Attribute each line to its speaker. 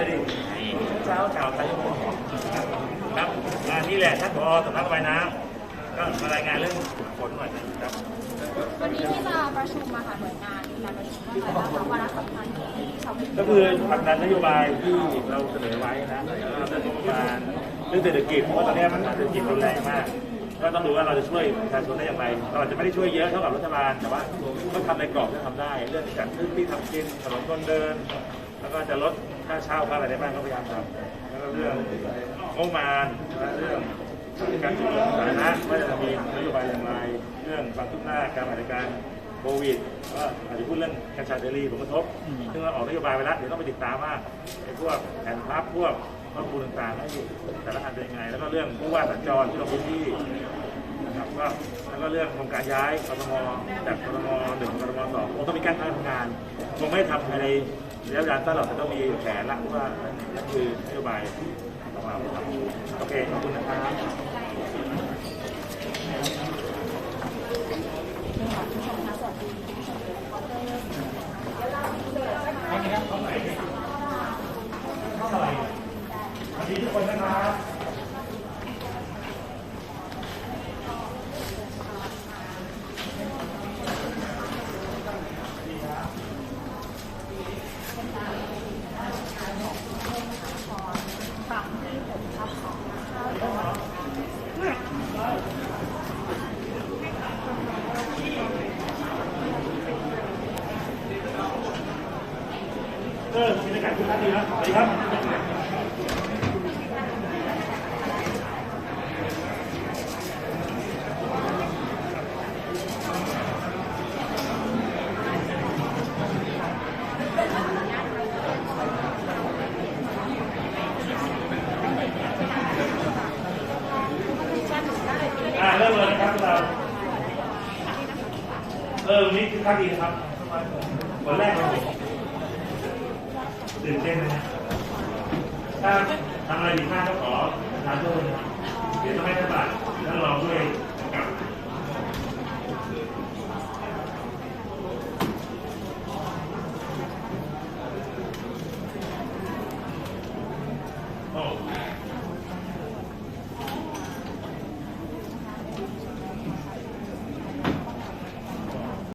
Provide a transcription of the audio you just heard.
Speaker 1: ลยดิเช้าชาวไทยครับงานนี้แหละท่านผอสำนักระบายน้ำก็มารายงานเรื่องฝนหน่อยครับ
Speaker 2: วันนี้ที่มาประชุมมาหาหน่วยงานมีการประชุมเรื่องอะไรบ้างคะวาระสำคัญที่ชาวบ้าน
Speaker 1: ก็คือผลักดันนโยบายที่เราเสนอไว้นะแล้วก็เรื่องบประมาณเรื่องเศรษฐกิจเพราะว่าตอนนี้มันเศรษฐกิจรุนแรงมากก็ต้องดูว่าเราจะช่วยประชาชนได้อย่างไร เราอาจจะไม่ได้ช่วยเยอะเท่ากับรัฐบาล แต่ว่าก็ทำในกรอบที่ทำได้ เรื่องจัดพื้นที่ทำกินถนนคนเดิน แล้วก็จะลดค่าเช่าค่าอะไรได้บ้างก็พยายามทำแล้วก็เรื่องงบประมาณและเรื่องการจุดสาธารณะว่าจะมีนโยบายอย่างไร เรื่องความคืบหน้าการบริการโควิดก็อาจจะพูดเรื่องกัญชาเสรีผลกระทบ ซึ่งเราออกนโยบายไปแล้วเดี๋ยวต้องไปติดตามว่าไอ้พวกแผนพับพวกข้อมูลต่างๆให้แต่ละอันเป็นยังไง แล้วก็เรื่องผู้ว่าสัญจรที่ลงพื้นที่นะครับก็แล้วก็เรื่องโครงการย้ายกทมจากกทมหนึ่งกทมสองคงต้องมีการทำงานคงไม่ทำภายใน ระยะเวลาสั้นเราจะต่ต้องมีแผนละว่านั่นคือนโยบายของเราครับโอเคขอบคุณนะครับ สวัสดีทุกคนนะครับ
Speaker 2: ฝั่งที่ผมทับสองนะคะ
Speaker 1: เออบรรยากาศคึกคักดีนะสวัสดีครับอ่าเริ่มเลยนะครับเราเออวันนี้คือคักดีนะครับวันแรกครับ ตื่นเต้นนะฮะถ้าทำอะไรผิดพลาดก็ขอทานโทษนะครับเดี๋ยวต้องให้ท่านบาทท่านรอด้วยกำกับโอ้